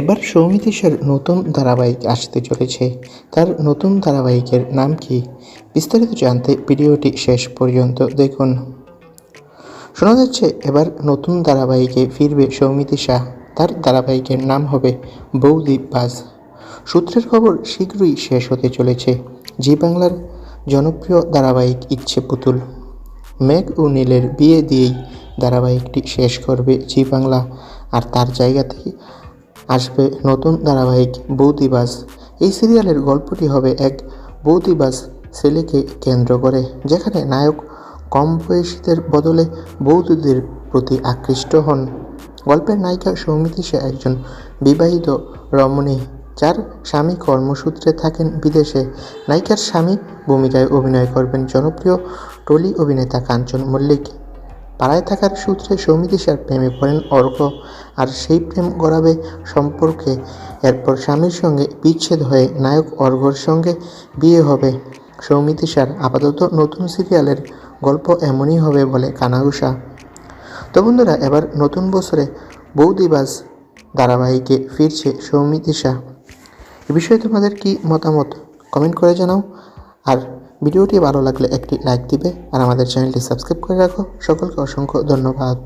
এবার সৌমিতিশের নতুন ধারাবাহিক আসতে চলেছে। তার নতুন ধারাবাহিকের নাম কি? বিস্তারিত জানতে ভিডিওটি শেষ পর্যন্ত দেখুন। শোনা যাচ্ছে, এবার নতুন ধারাবাহিকে ফিরবে সৌমিতি শাহ তার ধারাবাহিকের নাম হবে বৌদি বাস সূত্রের খবর, শীঘ্রই শেষ হতে চলেছে জি বাংলার জনপ্রিয় ধারাবাহিক ইচ্ছে পুতুল। মেঘ ও নীলের বিয়ে দিয়েই ধারাবাহিকটি শেষ করবে জি বাংলা। আর তার জায়গাতেই আসবে নতুন ধারাবাহিক বৌদিবাস এই সিরিয়ালের গল্পটি হবে এক বৌদিবাস ছেলেকে কেন্দ্র করে, যেখানে নায়ক কম বয়সীদের বদলে বৌদ্ধদের প্রতি আকৃষ্ট হন। গল্পের নায়িকা সৌমিতি সে একজন বিবাহিত রমণী, যার স্বামী কর্মসূত্রে থাকেন বিদেশে। নায়িকার স্বামী ভূমিকায় অভিনয় করবেন জনপ্রিয় টলি অভিনেতা কাঞ্চন মল্লিক। পাড়ায় থাকার সূত্রে সৌমিতিশার প্রেমে পড়েন অর্ঘ আর সেই প্রেম গড়াবে সম্পর্কে। এরপর স্বামীর সঙ্গে বিচ্ছেদ হয়ে নায়ক অর্ঘর সঙ্গে বিয়ে হবে। সৌমিতিশার আপাতত নতুন সিরিয়ালের গল্প এমনই হবে বলে কানাঘুষা। তো বন্ধুরা, এবার নতুন বছরে বৌদিবাস ধারাবাহিকে ফিরছে সৌমিতিশা এ বিষয়ে তোমাদের কি মতামত? কমেন্ট করে জানাও। আর ভিডিওটি ভালো লাগলে একটি লাইক দিবে আর আমাদের চ্যানেলটি সাবস্ক্রাইব করে রাখো। সকলকে অসংখ্য ধন্যবাদ।